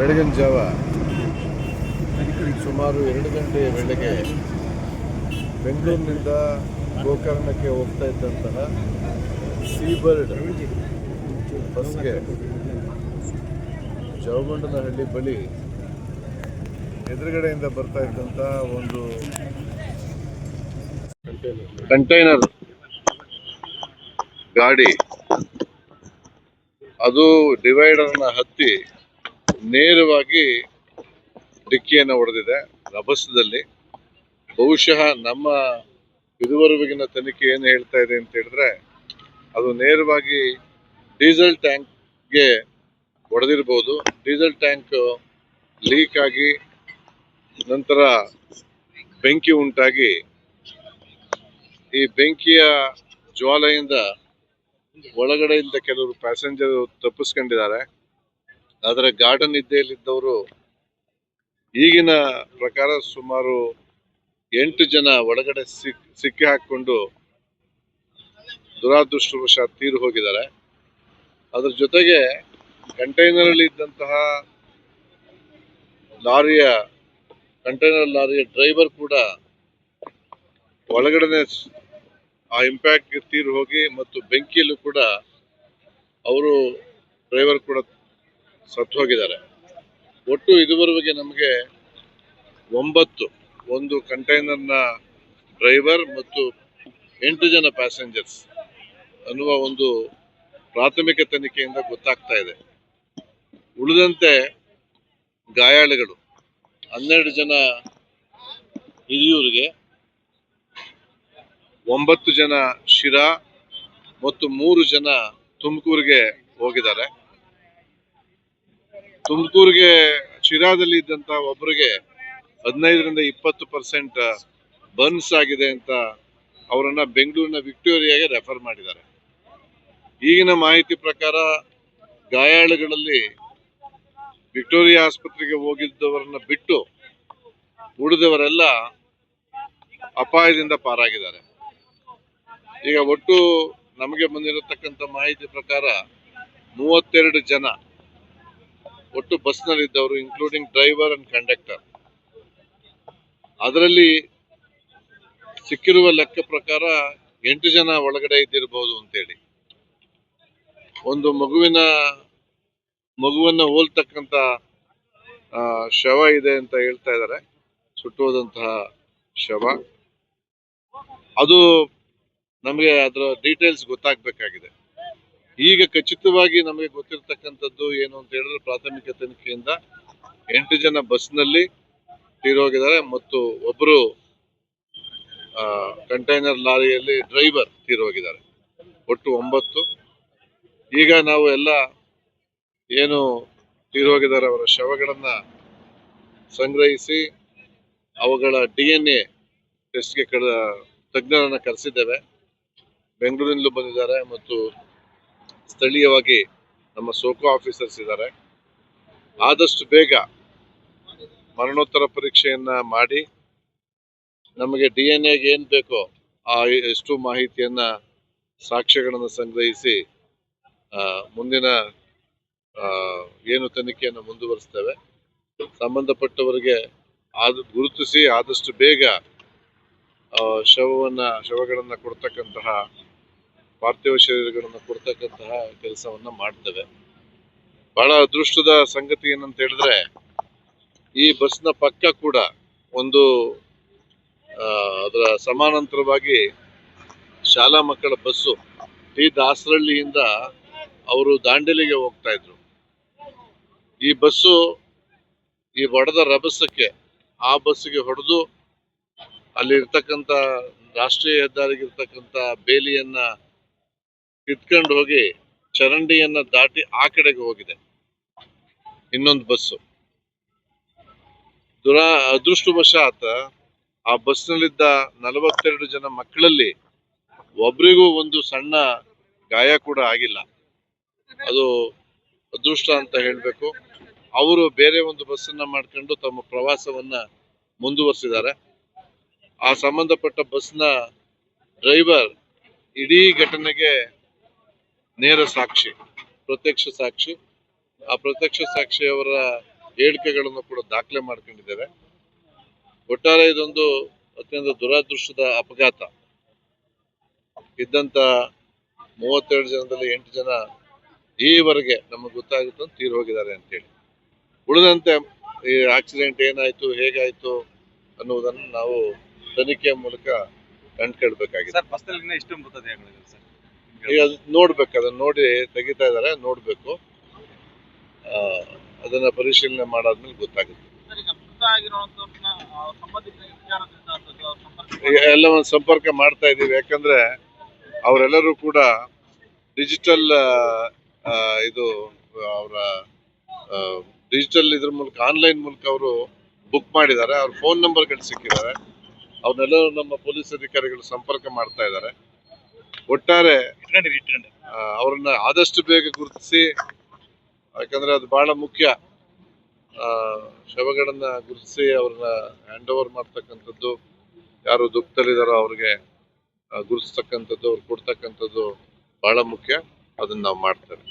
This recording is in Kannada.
ಬೆಳಗಿನ ಜಾವ. ಸುಮಾರು ಎರಡು ಗಂಟೆ ವೇಳೆಗೆ ಬೆಂಗಳೂರಿನಿಂದ ಗೋಕರ್ಣಕ್ಕೆ ಹೋಗ್ತಾ ಇದ್ದಂತಹ ಸೀಬರ್ಡ್ ಬಸ್ಗೆ ಜವಗೊಂಡನಹಳ್ಳಿ ಬಳಿ ಎದುರುಗಡೆಯಿಂದ ಬರ್ತಾ ಇದ್ದಂಥ ಒಂದು ಕಂಟೈನರ್ ಗಾಡಿ. ಅದು ಡಿವೈಡರ್ನ ಹತ್ತಿ ನೇರವಾಗಿ ಡಿಕ್ಕಿಯನ್ನು ಹೊಡೆದಿದೆ ರಭಸದಲ್ಲಿ. ಬಹುಶಃ ನಮ್ಮ ಇದುವರೆಗಿನ ತನಿಖೆ ಏನು ಹೇಳ್ತಾ ಇದೆ ಅಂತ ಹೇಳಿದ್ರೆ, ಅದು ನೇರವಾಗಿ ಡೀಸೆಲ್ ಟ್ಯಾಂಕ್ಗೆ ಹೊಡೆದಿರ್ಬೋದು. ಡೀಸೆಲ್ ಟ್ಯಾಂಕ್ ಲೀಕ್ ಆಗಿ ನಂತರ ಬೆಂಕಿ ಉಂಟಾಗಿ ಈ ಬೆಂಕಿಯ ಜ್ವಾಲೆಯಿಂದ ಒಳಗಡೆಯಿಂದ ಕೆಲವರು ಪ್ಯಾಸೆಂಜರ್ ತಪ್ಪಿಸ್ಕೊಂಡಿದ್ದಾರೆ. ಆದರೆ ಗಾರ್ಡನ್ ಇದ್ದೇಲಿದ್ದವರು ಈಗಿನ ಪ್ರಕಾರ ಸುಮಾರು ಎಂಟು ಜನ ಒಳಗಡೆ ಸಿಕ್, ಸಿಕ್ಕಿ ಹಾಕಿಕೊಂಡು ದುರಾದೃಷ್ಟವಶಾತ್ ತೀರು ಹೋಗಿದ್ದಾರೆ. ಅದ್ರ ಜೊತೆಗೆ ಕಂಟೈನರಲ್ಲಿ ಇದ್ದಂತಹ ಲಾರಿಯ, ಕಂಟೈನರ್ ಲಾರಿಯ ಡ್ರೈವರ್ ಕೂಡ ಒಳಗಡೆ ಆ ಇಂಪ್ಯಾಕ್ಟ್ ತೀರು ಹೋಗಿ ಮತ್ತು ಬೆಂಕಿಯಲ್ಲೂ ಕೂಡ ಅವರು ಡ್ರೈವರ್ ಕೂಡ ಸತ್ತು ಹೋಗಿದ್ದಾರೆ. ಒಟ್ಟು ಇದುವರೆಗೆ ನಮಗೆ ಒಂಬತ್ತು. ಒಂದು ಕಂಟೈನರ್ನ ಡ್ರೈವರ್ ಮತ್ತು ಎಂಟು ಜನ ಪ್ಯಾಸೆಂಜರ್ಸ್ ಅನ್ನುವ ಒಂದು ಪ್ರಾಥಮಿಕ ತನಿಖೆಯಿಂದ ಗೊತ್ತಾಗ್ತಾ ಇದೆ. ಉಳಿದಂತೆ ಗಾಯಾಳುಗಳು ಹನ್ನೆರಡು ಜನ ಹಿರಿಯೂರಿಗೆ, ಒಂಬತ್ತು ಜನ ಶಿರಾ ಮತ್ತು ಮೂರು ಜನ ತುಮಕೂರಿಗೆ ಹೋಗಿದ್ದಾರೆ. ತುಮಕೂರಿಗೆ, ಶಿರಾದಲ್ಲಿ ಇದ್ದಂತ ಒಬ್ಬರಿಗೆ ಹದಿನೈದರಿಂದ ಇಪ್ಪತ್ತು ಪರ್ಸೆಂಟ್ ಬರ್ನ್ಸ್ ಆಗಿದೆ ಅಂತ ಅವರನ್ನ ಬೆಂಗಳೂರಿನ ವಿಕ್ಟೋರಿಯಾಗೆ ರೆಫರ್ ಮಾಡಿದ್ದಾರೆ. ಈಗಿನ ಮಾಹಿತಿ ಪ್ರಕಾರ ಗಾಯಾಳುಗಳಲ್ಲಿ ವಿಕ್ಟೋರಿಯಾ ಆಸ್ಪತ್ರೆಗೆ ಹೋಗಿದ್ದವರನ್ನ ಬಿಟ್ಟು ಉಳಿದವರೆಲ್ಲ ಅಪಾಯದಿಂದ ಪಾರಾಗಿದ್ದಾರೆ. ಈಗ ಒಟ್ಟು ನಮಗೆ ಬಂದಿರತಕ್ಕಂಥ ಮಾಹಿತಿ ಪ್ರಕಾರ ಮೂವತ್ತೆರಡು ಜನ ಒಟ್ಟು ಬಸ್ನಲ್ಲಿದ್ದವರು ಇನ್ಕ್ಲೂಡಿಂಗ್ ಡ್ರೈವರ್ ಅಂಡ್ ಕಂಡಕ್ಟರ್ ಅದರಲ್ಲಿ ಸಿಕ್ಕಿರುವ ಲೆಕ್ಕ ಪ್ರಕಾರ ಎಂಟು ಜನ ಒಳಗಡೆ ಇದ್ದಿರಬಹುದು ಅಂತೇಳಿ. ಒಂದು ಮಗುವಿನ, ಮಗುವನ್ನ ಹೋಲ್ತಕ್ಕಂತ ಶವ ಇದೆ ಅಂತ ಹೇಳ್ತಾ ಇದ್ದಾರೆ. ಸುಟ್ಟೋದಂತಹ ಶವ. ಅದು ನಮಗೆ ಅದರ ಡೀಟೇಲ್ಸ್ ಗೊತ್ತಾಗಬೇಕಾಗಿದೆ. ಈಗ ಖಚಿತವಾಗಿ ನಮಗೆ ಗೊತ್ತಿರತಕ್ಕಂಥದ್ದು ಏನು ಅಂತ ಹೇಳಿದ್ರೆ ಪ್ರಾಥಮಿಕ ತನಿಖೆಯಿಂದ ಎಂಟು ಜನ ಬಸ್ನಲ್ಲಿ ತೀರೋಗಿದ್ದಾರೆ ಮತ್ತು ಒಬ್ಬರು ಕಂಟೈನರ್ ಲಾರಿಯಲ್ಲಿ ಡ್ರೈವರ್ ತೀರೋಗಿದ್ದಾರೆ. ಒಟ್ಟು ಒಂಬತ್ತು. ಈಗ ನಾವು ಎಲ್ಲ ಏನು ತೀರೋಗಿದ್ದಾರೆ ಅವರ ಶವಗಳನ್ನ ಸಂಗ್ರಹಿಸಿ ಅವುಗಳ ಡಿ ಎನ್ ಎ ಟೆಸ್ಟ್ಗೆ ಕಡ, ತಜ್ಞರನ್ನ ಕರೆಸಿದ್ದೇವೆ. ಬೆಂಗಳೂರಿನಲ್ಲೂ ಬಂದಿದ್ದಾರೆ ಮತ್ತು ಸ್ಥಳೀಯವಾಗಿ ನಮ್ಮ ಸೋಕೋ ಆಫೀಸರ್ಸ್ ಇದ್ದಾರೆ. ಆದಷ್ಟು ಬೇಗ ಮರಣೋತ್ತರ ಪರೀಕ್ಷೆಯನ್ನ ಮಾಡಿ ನಮಗೆ ಡಿ ಎನ್ ಎಗೆ ಏನು ಬೇಕೋ ಆ ಎಷ್ಟು ಮಾಹಿತಿಯನ್ನ, ಸಾಕ್ಷ್ಯಗಳನ್ನು ಸಂಗ್ರಹಿಸಿ ಮುಂದಿನ ಏನು ತನಿಖೆಯನ್ನು ಮುಂದುವರಿಸ್ತೇವೆ. ಸಂಬಂಧಪಟ್ಟವರಿಗೆ ಆದ, ಗುರುತಿಸಿ ಆದಷ್ಟು ಬೇಗ ಶವವನ್ನ, ಶವಗಳನ್ನ ಕೊಡ್ತಕ್ಕಂತಹ ಪಾರ್ಥಿವ ಶರೀರಗಳನ್ನು ಕೊಡ್ತಕ್ಕಂತಹ ಕೆಲಸವನ್ನ ಮಾಡ್ತವೆ. ಬಹಳ ಅದೃಷ್ಟದ ಸಂಗತಿ ಏನಂತ ಹೇಳಿದ್ರೆ, ಈ ಬಸ್ನ ಪಕ್ಕ ಕೂಡ ಒಂದು ಅದರ ಸಮಾನಾಂತರವಾಗಿ ಶಾಲಾ ಮಕ್ಕಳ ಬಸ್ಸು ಈ ದಾಸರಳ್ಳಿಯಿಂದ ಅವರು ದಾಂಡೇಲಿಗೆ ಹೋಗ್ತಾ ಇದ್ರು. ಈ ಬಸ್ಸು ಈ ಹೊಡೆದ ರಭಸಕ್ಕೆ ಆ ಬಸ್ಸಿಗೆ ಹೊಡೆದು ಅಲ್ಲಿ ಇರ್ತಕ್ಕಂಥ ರಾಷ್ಟ್ರೀಯ ಹೆದ್ದಾರಿಗೆ ಇರ್ತಕ್ಕಂಥ ಬೇಲಿಯನ್ನ ಕಿತ್ಕೊಂಡು ಹೋಗಿ ಚರಂಡಿಯನ್ನ ದಾಟಿ ಆ ಕಡೆಗೆ ಹೋಗಿದೆ. ಇನ್ನೊಂದು ಬಸ್ಸು. ದುರಾ, ಅದೃಷ್ಟವಶಾತ್ ಆ ಬಸ್ನಲ್ಲಿದ್ದ ನಲವತ್ತೆರಡು ಜನ ಮಕ್ಕಳಲ್ಲಿ ಒಬ್ರಿಗೂ ಒಂದು ಸಣ್ಣ ಗಾಯ ಕೂಡ ಆಗಿಲ್ಲ. ಅದು ಅದೃಷ್ಟ ಅಂತ ಹೇಳಬೇಕು. ಅವರು ಬೇರೆ ಒಂದು ಬಸ್ಸನ್ನ ಮಾಡ್ಕೊಂಡು ತಮ್ಮ ಪ್ರವಾಸವನ್ನ ಮುಂದುವರಿಸಿದ್ದಾರೆ. ಆ ಸಂಬಂಧಪಟ್ಟ ಬಸ್ನ ಡ್ರೈವರ್ ಇಡೀ ಘಟನೆಗೆ ನೇರ ಸಾಕ್ಷಿ, ಪ್ರತ್ಯಕ್ಷ ಸಾಕ್ಷಿ. ಆ ಪ್ರತ್ಯಕ್ಷ ಸಾಕ್ಷಿಯವರ ಹೇಳಿಕೆಗಳನ್ನು ಕೂಡ ದಾಖಲೆ ಮಾಡ್ಕೊಂಡಿದ್ದೇವೆ. ಒಟ್ಟಾರೆ ಇದೊಂದು ಅತ್ಯಂತ ದುರಾದೃಷ್ಟದ ಅಪಘಾತ. ಇದ್ದಂತ ಮೂವತ್ತೆರಡು ಜನದಲ್ಲಿ ಎಂಟು ಜನ ಈವರೆಗೆ ನಮಗೆ ಗೊತ್ತಾಗುತ್ತೆ ಅಂತ ತೀರ್ ಹೋಗಿದ್ದಾರೆ ಅಂತೇಳಿ ಉಳಿದಂತೆ ಈ ಆಕ್ಸಿಡೆಂಟ್ ಏನಾಯ್ತು, ಹೇಗಾಯ್ತು ಅನ್ನುವುದನ್ನು ನಾವು ತನಿಖೆಯ ಮೂಲಕ ಕಂಡುಕೊಳ್ಬೇಕಾಗಿದೆ ಈಗ ಅದು ನೋಡ್ಬೇಕು ಅದನ್ನ ನೋಡಿ ತೆಗಿತಾ ಇದಾರೆ ನೋಡ್ಬೇಕು. ಆ, ಅದನ್ನ ಪರಿಶೀಲನೆ ಮಾಡಾದ್ಮೇಲೆ ಗೊತ್ತಾಗುತ್ತೆ. ಎಲ್ಲ ಅವ್ರ ಸಂಪರ್ಕ ಈಗ ಎಲ್ಲವನ್ನು ಸಂಪರ್ಕ ಮಾಡ್ತಾ ಇದ್ದೀವಿ. ಯಾಕಂದ್ರೆ ಅವರೆಲ್ಲರೂ ಕೂಡ ಡಿಜಿಟಲ್ ಇದು ಅವರ ಡಿಜಿಟಲ್ ಇದ್ರ ಮೂಲಕ ಆನ್ಲೈನ್ ಮೂಲಕ ಅವರು ಬುಕ್ ಮಾಡಿದ್ದಾರೆ. ಅವ್ರ ಫೋನ್ ನಂಬರ್ಗಳು ಸಿಕ್ಕಿದ್ದಾರೆ. ಅವ್ರನ್ನೆಲ್ಲರೂ ನಮ್ಮ ಪೊಲೀಸ್ ಅಧಿಕಾರಿಗಳು ಸಂಪರ್ಕ ಮಾಡ್ತಾ ಇದ್ದಾರೆ. ಒಟ್ಟಾರೆ ಅವ್ರನ್ನ ಆದಷ್ಟು ಬೇಗ ಗುರುತಿಸಿ ಯಾಕಂದ್ರೆ ಅದು ಬಹಳ ಮುಖ್ಯ. ಆ, ಶವಗಳನ್ನ ಗುರುತಿಸಿ ಅವ್ರನ್ನ ಹ್ಯಾಂಡ್ ಓವರ್ ಮಾಡ್ತಕ್ಕಂಥದ್ದು ಯಾರು ದುಃಖದಲ್ಲಿದ್ದಾರೋ ಅವ್ರಿಗೆ ಗುರುತಿಸ್ತಕ್ಕಂಥದ್ದು ಅವ್ರು ಕೊಡ್ತಕ್ಕಂಥದ್ದು ಬಹಳ ಮುಖ್ಯ. ಅದನ್ನ ನಾವು ಮಾಡ್ತೇವೆ.